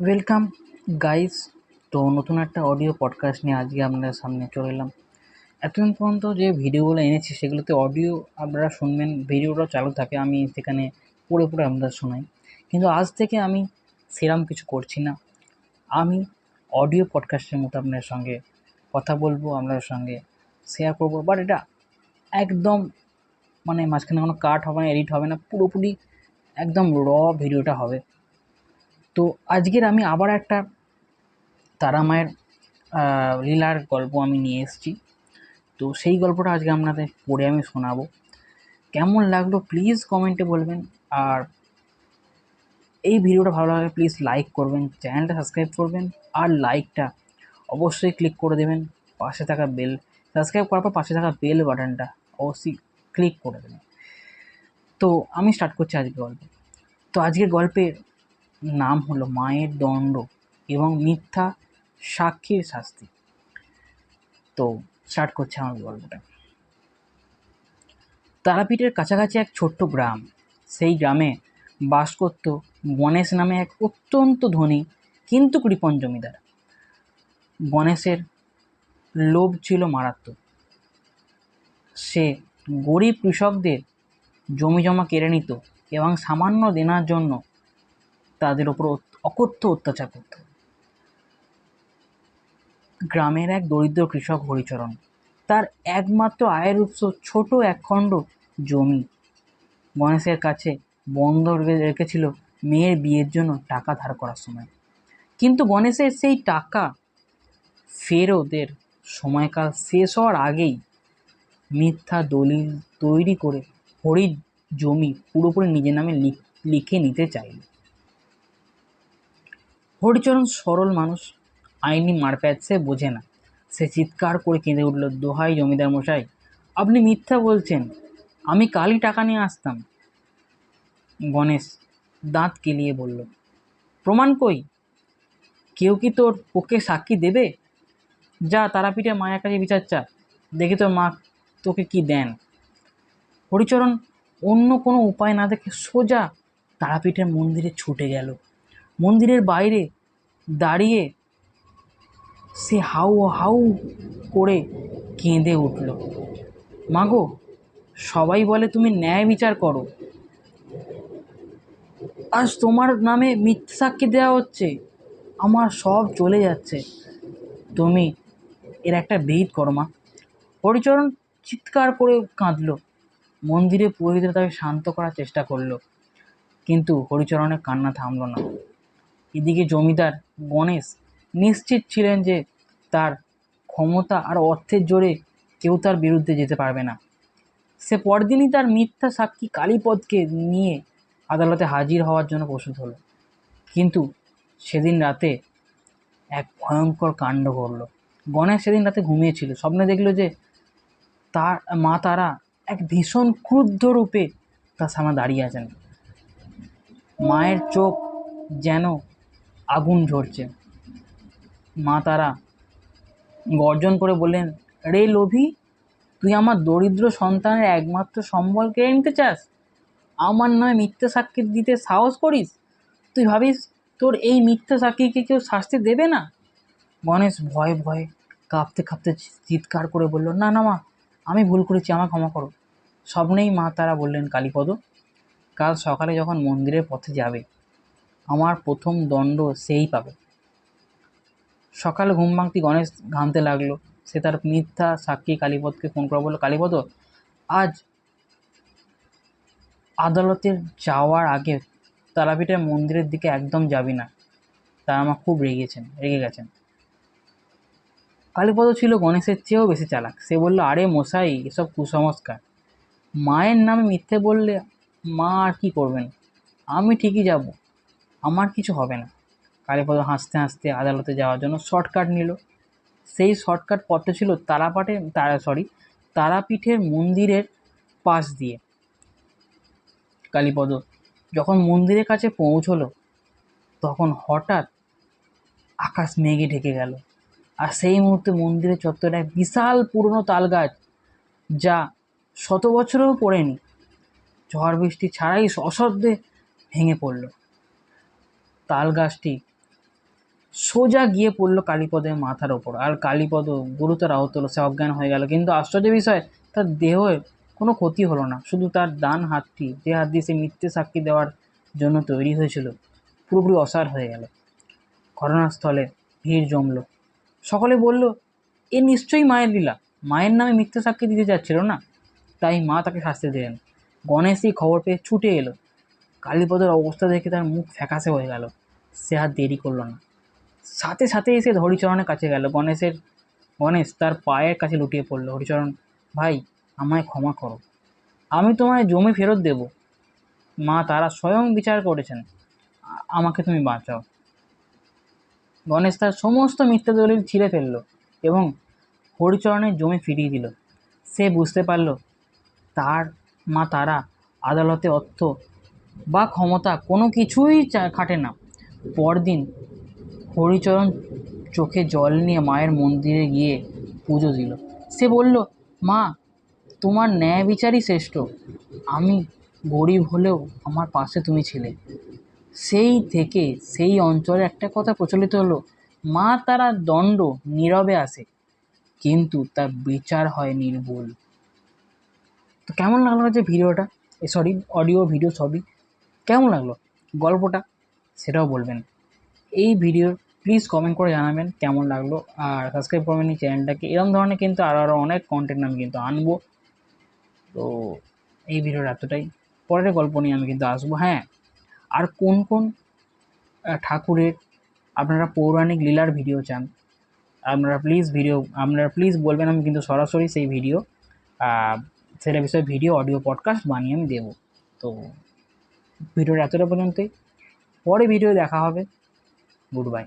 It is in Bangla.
ওয়েলকাম গাইস তো নতুন একটা অডিও পডকাস্ট নিয়ে আজকে আপনাদের সামনে চলে এলাম। এতদিন পর্যন্ত যে ভিডিওগুলো এনেছি, সেগুলোতে অডিও আপনারা শুনবেন ভিডিওটা চালু থাকে, আমি সেখানে পড়ে পড়ে আপনাদের শোনাই। কিন্তু আজ থেকে আমি সেরম কিছু করছি না। আমি অডিও পডকাস্টের মতো আপনাদের সঙ্গে কথা বলব, আপনাদের সঙ্গে শেয়ার করব বাট এটা একদম মানে মাঝখানে কোনো কাট হবে না এডিট হবে না, পুরোপুরি একদম র ভিডিওটা হবে। তো আজকের আমি আবার একটা তারা মায়ের লীলার গল্প আমি নিয়ে এসেছি। তো সেই গল্পটা আজকে আপনাদের পড়ে আমি শোনাবো। কেমন লাগল প্লিজ কমেন্টে বলবেন। আর এই ভিডিওটা ভালো লাগলে প্লিজ লাইক করবেন, চ্যানেলটা সাবস্ক্রাইব করবেন, আর লাইকটা অবশ্যই ক্লিক করে দেবেন পাশে থাকা বেল, সাবস্ক্রাইব করার পর পাশে থাকা বেল বাটনটা অবশ্যই ক্লিক করে দেবেন। তো আমি স্টার্ট করছি আজকে গল্প। তো আজকের গল্পের নাম হলো মায়ের দণ্ড এবং মিথ্যা সাক্ষীর শাস্তি। তো স্টার্ট করছে আমার গল্পটা। তারাপীঠের কাছাকাছি এক ছোট্ট গ্রাম। সেই গ্রামে বাস করত গণেশ নামে এক অত্যন্ত ধনী, কিন্তু কৃপণ জমিদার। গণেশের লোভ ছিল মারাত্মক। সে গরিব কৃষকদের জমি জমা কেড়ে নিত এবং সামান্য দেনার জন্য তাদের ওপর অকথ্য অত্যাচার করত। গ্রামের এক দরিদ্র কৃষক হরিচরণ, তার একমাত্র আয়ের উৎস ছোট একখণ্ড জমি। গণেশের কাছে বন্ধ রেখেছিল মেয়ের বিয়ের জন্য টাকা ধার করার সময়। কিন্তু গণেশের সেই টাকা ফেরতের সময়কাল শেষ হওয়ার আগেই মিথ্যা দলিল তৈরি করে হরির জমি পুরোপুরি নিজের নামে লিখে নিতে চাইল। হরিচরণ সরল মানুষ। আইনি মারপ্যাচ সে বোঝে না। সে চিৎকার করে কেঁদে উঠল, দোহাই জমিদার মশাই, আপনি মিথ্যা বলছেন। আমি কালই টাকা নিয়ে আসতাম। গণেশ দাঁত কেলিয়ে বলল, প্রমাণ কই? কেউ কি তোর পক্ষে সাক্ষী দেবে? যা তারাপীঠে মায়ের কাছে বিচার চা দেখি তোর মা তোকে কি দেন? হরিচরণ অন্য কোনো উপায় না দেখে সোজা তারাপীঠের মন্দিরে ছুটে গেল। মন্দিরের বাইরে দাঁড়িয়ে সে হাউ হাউ করে কেঁদে উঠল। মাগো, সবাই বলে তুমি ন্যায় বিচার করো। আজ তোমার নামে মিথ্যা সাক্ষী দেওয়া হচ্ছে। আমার সব চলে যাচ্ছে। তুমি এর একটা বিহিত করো, মা। হরিচরণ চিৎকার করে কাঁদল। মন্দিরে পুরোহিতরা তাকে শান্ত করার চেষ্টা করল। কিন্তু হরিচরণের কান্না থামল না। এদিকে জমিদার গণেশ নিশ্চিত ছিলেন যে তার ক্ষমতা আর অর্থের জোরে কেউ তার বিরুদ্ধে যেতে পারবে না। সে পরদিনই তার মিথ্যা সাক্ষী কালীপদকে নিয়ে আদালতে হাজির হওয়ার জন্য প্রস্তুত হলো। কিন্তু সেদিন রাতে এক ভয়ঙ্কর কাণ্ড করল গণেশ সেদিন রাতে ঘুমিয়েছিল স্বপ্নে দেখল যে তার মা তারা এক ভীষণ ক্রুদ্ধ রূপে তার সামনে দাঁড়িয়ে আছেন। মায়ের চোখ যেন আগুন ঝরছে। মা তারা গর্জন করে বললেন, রে লোভী, তুই আমার দরিদ্র সন্তানের একমাত্র সম্বল কেড়ে নিতে চাস? আমার নয় মিথ্যা সাক্ষী দিতে সাহস করিস? তুই ভাবিস তোর এই মিথ্যা সাক্ষীকে কেউ শাস্তি দেবে না? গণেশ ভয়ে ভয়ে কাঁপতে কাঁপতে চিৎকার করে বলল, না না মা, আমি ভুল করেছি আমার ক্ষমা করো। স্বপ্নেই মা তারা বললেন, কালীপদ, কাল সকালে যখন মন্দিরের পথে যাবে আমার প্রথম দণ্ড সেই পাবে। সকালে ঘুম ভাঙতি গণেশ ঘামতে লাগল। সে তার মিথ্যা সাক্ষী কালীপদকে ফোন করে বলল, কালীপদ, আজ আদালতের যাওয়ার আগে তারাপীঠের মন্দিরের দিকে একদম যাবি না। তারা আমার খুব রেগেছেন রেগে গেছেন। কালীপদ ছিল গণেশের চেয়েও বেশি চালাক। সে বলল, আরে মশাই, এসব কুসংস্কার। মায়ের নামে মিথ্যে বললে মা আর কি করবেন? আমি ঠিকই যাব। আমার কিছু হবে না। কালীপদ হাসতে হাসতে আদালতে যাওয়ার জন্য শর্টকাট নিল। সেই শর্টকাট পথটা ছিল তারাপাটে তারা সরি তারাপীঠের মন্দিরের পাশ দিয়ে। কালীপদ যখন মন্দিরের কাছে পৌঁছলো, তখন হঠাৎ আকাশ মেঘে ঢেকে গেল। আর সেই মুহূর্তে মন্দিরের চত্বরে এক বিশাল পুরনো তাল গাছ যা শত বছরেও পড়েনি। ঝড় বৃষ্টি ছাড়াই সশব্দে ভেঙে পড়ল। তাল গাছটি সোজা গিয়ে পড়ল কালীপদের মাথার ওপর। আর কালীপদ গুরুতর আহত হলো, সে অজ্ঞান হয়ে গেল। কিন্তু আশ্চর্য বিষয়, তার দেহের কোনো ক্ষতি হলো না। শুধু তার ডান হাতটি, যে হাত দিয়ে সে মিথ্যে সাক্ষী দেওয়ার জন্য তৈরি হয়েছিল, পুরোপুরি অসাড় হয়ে গেল। ঘটনাস্থলে ভিড় জমলো। সকলে বলল, এ নিশ্চয়ই মায়ের লীলা। মায়ের নামে মিথ্যে সাক্ষী দিতে যাচ্ছিল না? তাই মা তাকে শাস্তি দিলেন। গণেশ এই খবর পেয়ে ছুটে এলো। কালীপদের অবস্থা দেখে তার মুখ ফ্যাকাশে হয়ে গেল। সে আর দেরি করল না। সাথে সাথে এসে হরিচরণের কাছে গেল। গণেশের, গণেশ তার পায়ের কাছে লুটিয়ে পড়ল। হরিচরণ, ভাই, আমায় ক্ষমা করো। আমি তোমায় জমি ফেরত দেব। মা তারা স্বয়ং বিচার করেছেন। আমাকে তুমি বাঁচাও। গণেশ তার সমস্ত মিথ্যা দলিল ছিঁড়ে ফেলল এবং হরিচরণের জমি ফিরিয়ে দিল। সে বুঝতে পারল, তার মা তারা আদালতে অর্থ বা ক্ষমতা কোনো কিছুই খাটে না। পরদিন হরিচরণ চোখে জল নিয়ে মায়ের মন্দিরে গিয়ে পুজো দিল। সে বলল, মা, তোমার ন্যায় বিচারই শ্রেষ্ঠ। আমি গরিব হলেও আমার পাশে তুমি ছিলে। সেই থেকে সেই অঞ্চলে একটা কথা প্রচলিত হলো, মা তারা দণ্ড নীরবে আসে, কিন্তু তার বিচার হয় নির্ভুল তো কেমন লাগল যে ভিডিওটা? সরি অডিও ভিডিও সবই। কেমন লাগল গল্পটা সেটাও বলবেন। এই ভিডিও প্লিজ কমেন্ট করে জানাবেন কেমন লাগল আর সাবস্ক্রাইব করবেন এই চ্যানেলটাকে এরকম ধরনের কিন্তু আরও আরও অনেক কন্টেন্ট আমি কিন্তু আনব। তো এই ভিডিওর এতটাই। পরের গল্প নিয়ে আমি কিন্তু আসব হ্যাঁ। আর কোন কোন ঠাকুরের আপনারা পৌরাণিক লীলার ভিডিও চান, আপনারা প্লিজ ভিডিও আপনারা প্লিজ বলবেন আমি কিন্তু সরাসরি সেই ভিডিও সেটা বিষয়ে ভিডিও অডিও পডকাস্ট বানিয়ে আমি দেবো। তো ভিডিওটা এতটা পর্যন্তই। পরে ভিডিও দেখা হবে। Good bye